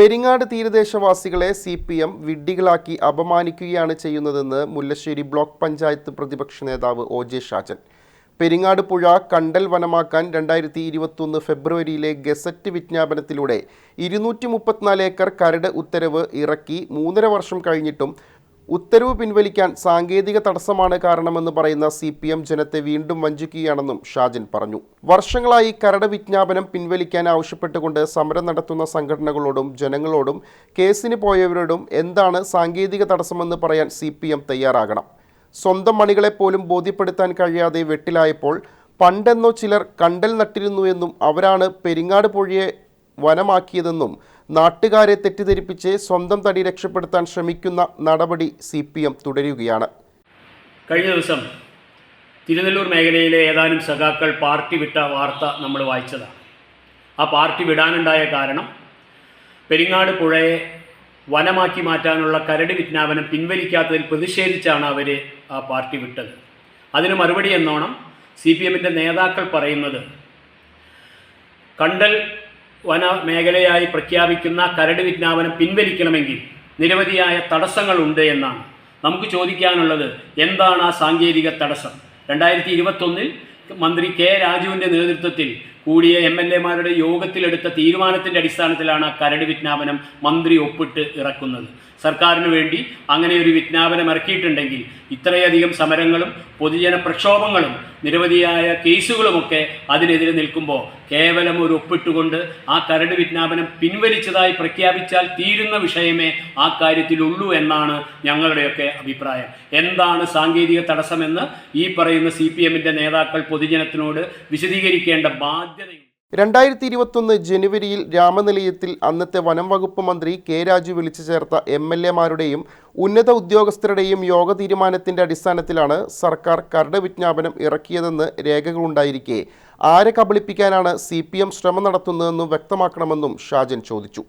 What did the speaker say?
പെരിങ്ങാട് തീരദേശവാസികളെ C P M വിഡ്ഢികളാക്കി അപമാനിക്കുകയാണ് ചെയ്യുന്നതെന്ന് മുല്ലശ്ശേരി ബ്ലോക്ക് പഞ്ചായത്ത് പ്രതിപക്ഷ നേതാവ് ഒ ജെ ഷാജൻ. പെരിങ്ങാട് പുഴ കണ്ടൽ വനമാക്കാൻ രണ്ടായിരത്തി ഇരുപത്തൊന്ന് ഫെബ്രുവരിയിലെ ഗസറ്റ് വിജ്ഞാപനത്തിലൂടെ ഇരുന്നൂറ്റി മുപ്പത്തിനാല് ഏക്കർ കരട് ഉത്തരവ് ഇറക്കി മൂന്നര വർഷം കഴിഞ്ഞിട്ടും ഉത്തരവ് പിൻവലിക്കാൻ സാങ്കേതിക തടസ്സമാണ് കാരണമെന്ന് പറയുന്ന സി പി എം ജനത്തെ വീണ്ടും വഞ്ചിക്കുകയാണെന്നും ഷാജിൻ പറഞ്ഞു. വർഷങ്ങളായി കരട് വിജ്ഞാപനം പിൻവലിക്കാൻ ആവശ്യപ്പെട്ടുകൊണ്ട് സമരം നടത്തുന്ന സംഘടനകളോടും ജനങ്ങളോടും കേസിന് പോയവരോടും എന്താണ് സാങ്കേതിക തടസ്സമെന്ന് പറയാൻ സി പി എം തയ്യാറാകണം. സ്വന്തം മണികളെപ്പോലും ബോധ്യപ്പെടുത്താൻ കഴിയാതെ വെട്ടിലായപ്പോൾ പണ്ടെന്നോ ചിലർ കണ്ടൽ നട്ടിരുന്നു എന്നും അവരാണ് പെരിങ്ങാട് പുഴയെ വനമാക്കിയതെന്നും നാട്ടുകാരെ തെറ്റിദ്ധരിപ്പിച്ച് സ്വന്തം തടി രക്ഷപ്പെടുത്താൻ ശ്രമിക്കുന്ന നടപടി സി പി എം തുടരുകയാണ്. കഴിഞ്ഞ ദിവസം തിരുനെല്ലൂർ മേഖലയിലെ ഏതാനും സഖാക്കൾ പാർട്ടി വിട്ട വാർത്ത നമ്മൾ വായിച്ചതാണ്. ആ പാർട്ടി വിടാനുണ്ടായ കാരണം പെരിങ്ങാട് പുഴയെ വനമാക്കി മാറ്റാനുള്ള കരട് വിജ്ഞാപനം പിൻവലിക്കാത്തതിൽ പ്രതിഷേധിച്ചാണ് അവർ ആ പാർട്ടി വിട്ടത്. അതിന് മറുപടി എന്നോണം സി പി എമ്മിന്റെ നേതാക്കൾ പറയുന്നത് കണ്ടൽ വന മേഖലയായി പ്രഖ്യാപിക്കുന്ന കരട് വിജ്ഞാപനം പിൻവലിക്കണമെങ്കിൽ നിരവധിയായ തടസ്സങ്ങളുണ്ട് എന്നാണ്. നമുക്ക് ചോദിക്കാനുള്ളത് എന്താണ് ആ സാങ്കേതിക തടസ്സം? രണ്ടായിരത്തി ഇരുപത്തൊന്നിൽ മന്ത്രി കെ രാജുവിന്റെ നേതൃത്വത്തിൽ കൂടിയ എം എൽ എമാരുടെ യോഗത്തിലെടുത്ത തീരുമാനത്തിന്റെ അടിസ്ഥാനത്തിലാണ് കരട് വിജ്ഞാപനം മന്ത്രി ഒപ്പിട്ട് ഇറക്കുന്നത്. സർക്കാരിന് വേണ്ടി അങ്ങനെ ഒരു വിജ്ഞാപനം ഇറക്കിയിട്ടുണ്ടെങ്കിൽ ഇത്രയധികം സമരങ്ങളും പൊതുജന പ്രക്ഷോഭങ്ങളും നിരവധിയായ കേസുകളുമൊക്കെ അതിനെതിരെ നിൽക്കുമ്പോൾ കേവലം ഒരു ഒപ്പിട്ടുകൊണ്ട് ആ കരട് വിജ്ഞാപനം പിൻവലിച്ചതായി പ്രഖ്യാപിച്ചാൽ തീരുന്ന വിഷയമേ ആ കാര്യത്തിലുള്ളൂ എന്നാണ് ഞങ്ങളുടെയൊക്കെ അഭിപ്രായം. എന്താണ് സാങ്കേതിക തടസ്സമെന്ന് ഈ പറയുന്ന സി നേതാക്കൾ പൊതുജനത്തിനോട് വിശദീകരിക്കേണ്ട ബാധ്യതയുണ്ട് രണ്ടായിരത്തി ഇരുപത്തൊന്ന് ജനുവരിയിൽ രാമനിലയത്തിൽ അന്നത്തെ വനം വകുപ്പ് മന്ത്രി കെ രാജു വിളിച്ചു ചേർത്ത എം എൽ എമാരുടെയും ഉന്നത ഉദ്യോഗസ്ഥരുടെയും യോഗ തീരുമാനത്തിന്റെ അടിസ്ഥാനത്തിലാണ് സർക്കാർ കരട് വിജ്ഞാപനം ഇറക്കിയതെന്ന് രേഖകളുണ്ടായിരിക്കെ. ആരെ കബളിപ്പിക്കാനാണ് സി പി എം ശ്രമം നടത്തുന്നതെന്നും വ്യക്തമാക്കണമെന്നും ഷാജൻ ചോദിച്ചു.